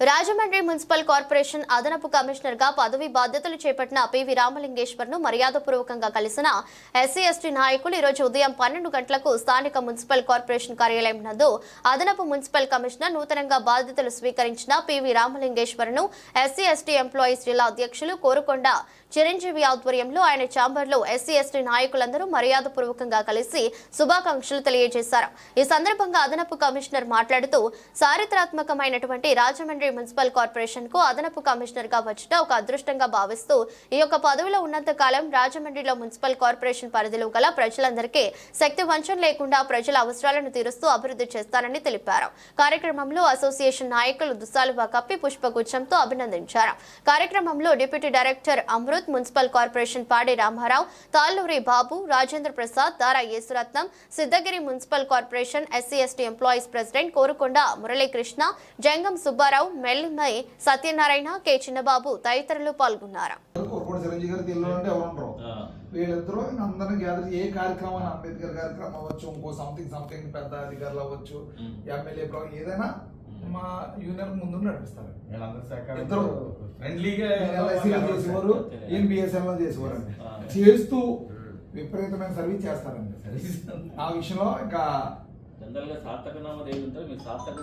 Rajahmundry municipal corporation అదనపు కమిషనర్గా పదవి బాధ్యతలు చేపట్టిన పివి రామలింగేశ్వర్ను మర్యాదపూర్వకంగా కలిసిన ఎస్సీ ఎస్టీ నాయకులు ఈరోజు ఉదయం పన్నెండు గంటలకు స్థానిక మున్సిపల్ కార్పొరేషన్ కార్యాలయం నందు అదనపు మున్సిపల్ కమిషనర్ నూతనంగా బాధ్యతలు స్వీకరించిన పివి రామలింగేశ్వర్ను ఎస్సీ ఎస్టీ ఎంప్లాయీస్ జిల్లా అధ్యక్షులు కోరుకొండ చిరంజీవి ఆధ్వర్యంలో ఆయన ఛాంబర్లో ఎస్సీ ఎస్టీ నాయకులందరూ మర్యాదపూర్వకంగా కలిసి శుభాకాంక్షలు తెలియజేశారు. ఈ సందర్భంగా అదనపు కమిషనర్ మాట్లాడుతూ చారిత్రాత్మకమైనటువంటి రాజమండ్రి మున్సిపల్ కార్పొరేషన్కు అదనపు కమిషనర్గా వచ్చట ఒక అదృష్టంగా భావిస్తూ ఈ యొక్క పదవిలో ఉన్నంత కాలం రాజమండ్రిలో మున్సిపల్ కార్పొరేషన్ పరిధిలో గల ప్రజలందరికీ శక్తి వంచన లేకుండా ప్రజల అవసరాలను తీరుస్తూ అభివృద్ధి చేస్తానని తెలిపారు. కార్యక్రమంలో అసోసియేషన్ నాయకులు దుస్సాలువా కప్పి పుష్పగుచ్చంతో అభినందించారు. కార్యక్రమంలో deputy director Amrut municipal corporation Padi Ramarao Talluri Babu Rajendra Prasad Dara Yesuratnam Siddhagiri municipal corporation SC ST employees president Korukonda Muralikrishna Jangam Subbarao Mellimai Satyanarayana K. Chinnababu తదితరులు పాల్గొన్నారు. వీళ్ళిద్దరూ అందరిని గ్యాదర్ ఏ కార్యక్రమం అంబేద్కర్ కార్యక్రమం అవ్వచ్చు ఇంకో సంథింగ్ సంథింగ్ పెద్ద అధికారులు అవ్వచ్చు ఎమ్మెల్యే ప్రోగ్రాం ఏదైనా మా యూనియన్ ముందు నడిపిస్తారు. వీళ్ళందరూ శాఖ ఇద్దరు. ఫ్రెండ్లీగా ఎల్ఐసీలో చేసేవారు ఏం ఆ. చేస్తూ విపరీతమైన సర్వీస్ చేస్తారండి. ఆ విషయంలో ఇంకా జనరల్గా సార్థక నామం ఏమి? ఉంటుందో మీరు సార్థక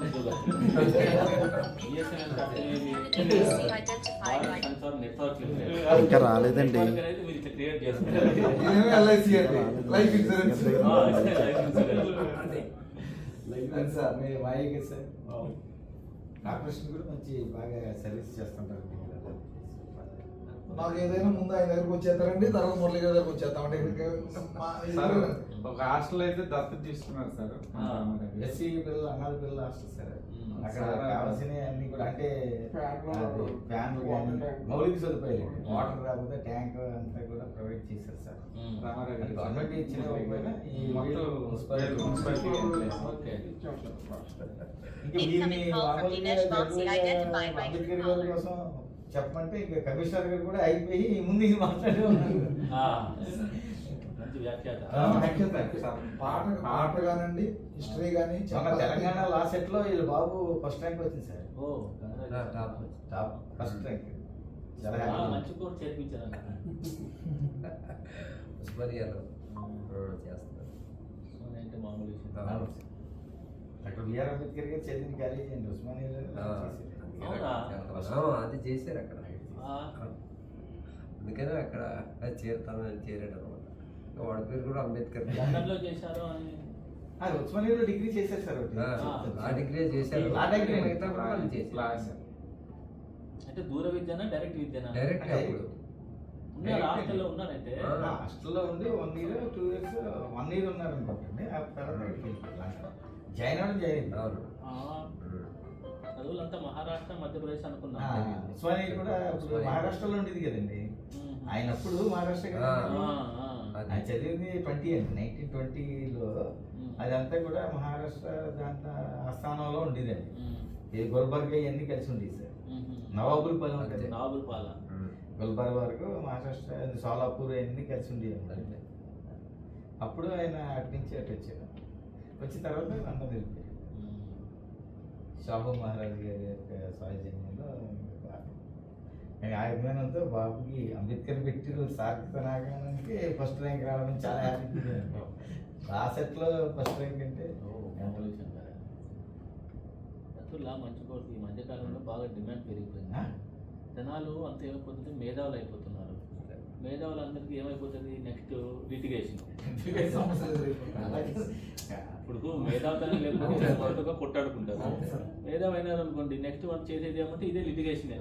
ఇంకా రాలేదండి. లైఫ్ ఇన్సూరెన్స్ కూడా మంచి బాగా సర్వీస్ చేస్తుంటారు నాకు ఏదైనా ముందు ఆయన దగ్గరకు వచ్చేస్తారండి తర్వాత మురళి గారి దగ్గరకు వచ్చేస్తాం. అంటే మా సార్ ఒక హాస్టల్ అయితే దత్తత తీసుకున్నారు సార్. ఎస్సీ పిల్లలు అనాథ పిల్లలు హాస్టల్ సార్. అక్కడ కావాల్సినవి అన్ని కూడా అంటే ఫ్యాన్లు, కానీ. మౌలిక సదుపాయాలు వాటర్. రాకపోతే ట్యాంక్ అంతా కూడా ప్రొవైడ్ చేశారు సార్. గవర్నమెంట్ ఇచ్చిన ఈ మొత్తం మున్సిపాలిటీ. ఇంకా. కోసం చెప్పమంటే ఇంకా కమిషనర్ గారు కూడా అయిపోయి ముందు ఇది మాట్లాడే ఉన్నారు. పాట పాట కానండి హిస్టరీ కానీ మన తెలంగాణ లా సెట్లో వీళ్ళ బాబు ఫస్ట్ ర్యాంక్ వచ్చింది సార్. Top first rank. చాలా మంచి కోర్స్ చేర్పించారు అంటే మామూలు బిఆర్ అంబేద్కర్ గారు చదివిన కాలేజీ అండి ఉస్మానియాలో? అది చేశారు అక్కడ. ఆ, అందుకనే అక్కడ అది చేరుతానని చేరాడు అనమాట వాడి పేరు కూడా అంబేద్కర్. అని. ఉస్మానియాలో డిగ్రీ చేశారు సార్. ఆ, డిగ్రీ చేశారు. ఆ డిగ్రీ. మిగతా కూడా వాళ్ళు చేశారు. అంటే దూర విద్యనా డైరెక్ట్ విద్యనా? డైరెక్ట్ అప్పుడు. హాస్టల్లో ఉన్నారంటే హాస్టల్లో ఉండి one year two years one year ఉన్నారు అనుకుంటండి ఆ తర్వాత జాయిన్ అవ్వడం జాయిన్ అవును చదువులంతా మహారాష్ట్ర మధ్యప్రదేశ్ అనుకున్నా ఉస్మానియా కూడా మహారాష్ట్రలో ఉండేది కదండి ఉమ్. ఆయన అప్పుడు మహారాష్ట్ర. ఆయన చదివింది ట్వంటీ అండి నైన్టీన్ ట్వంటీలో. అదంతా కూడా మహారాష్ట్ర దాంట్లో ఆస్థానంలో ఉండేదండి. ఇది గుల్బర్గా ఇవన్నీ కలిసి ఉండేది సార్. నవాబుల్ అంతే. ఉంటుంది నావల్ పాల. గుల్బర్గా వరకు మహారాష్ట్ర సోలాపూర్ ఇవన్నీ కలిసి ఉండేవి అంతే. అప్పుడు ఆయన అటు నుంచి అటు వచ్చారు వచ్చిన తర్వాత వెళ్ళిపోయారు ఉమ్. షాహు మహారాజ్ గారి యొక్క సౌజన్యంలో నేను ఆ అభిమానంతో బాబుకి అంబేద్కర్ పెట్టి సార్థక నాగానికి ఫస్ట్ ర్యాంక్ రావడం చాలా హ్యాపీ ఆ సెట్లో ఫస్ట్ ర్యాంక్ అంటే. చదువులా మంచి కోర్సు ఈ మధ్య కాలంలో బాగా డిమాండ్ పెరిగిపోయింది? జనాలు అంత ఏమైపోతుంది మేధావులు అయిపోతున్నారు మేధావులందరికీ ఏమైపోతుంది? నెక్స్ట్ లిటిగేషన్ ఇప్పుడు మేధావుతనం లేకపోతే మొదటగా కొట్టాడుకుంటారు. మేధావైనారు అనుకోండి నెక్స్ట్ వాళ్ళు చేసేది ఏమంటే ఇదే లిటిగేషన్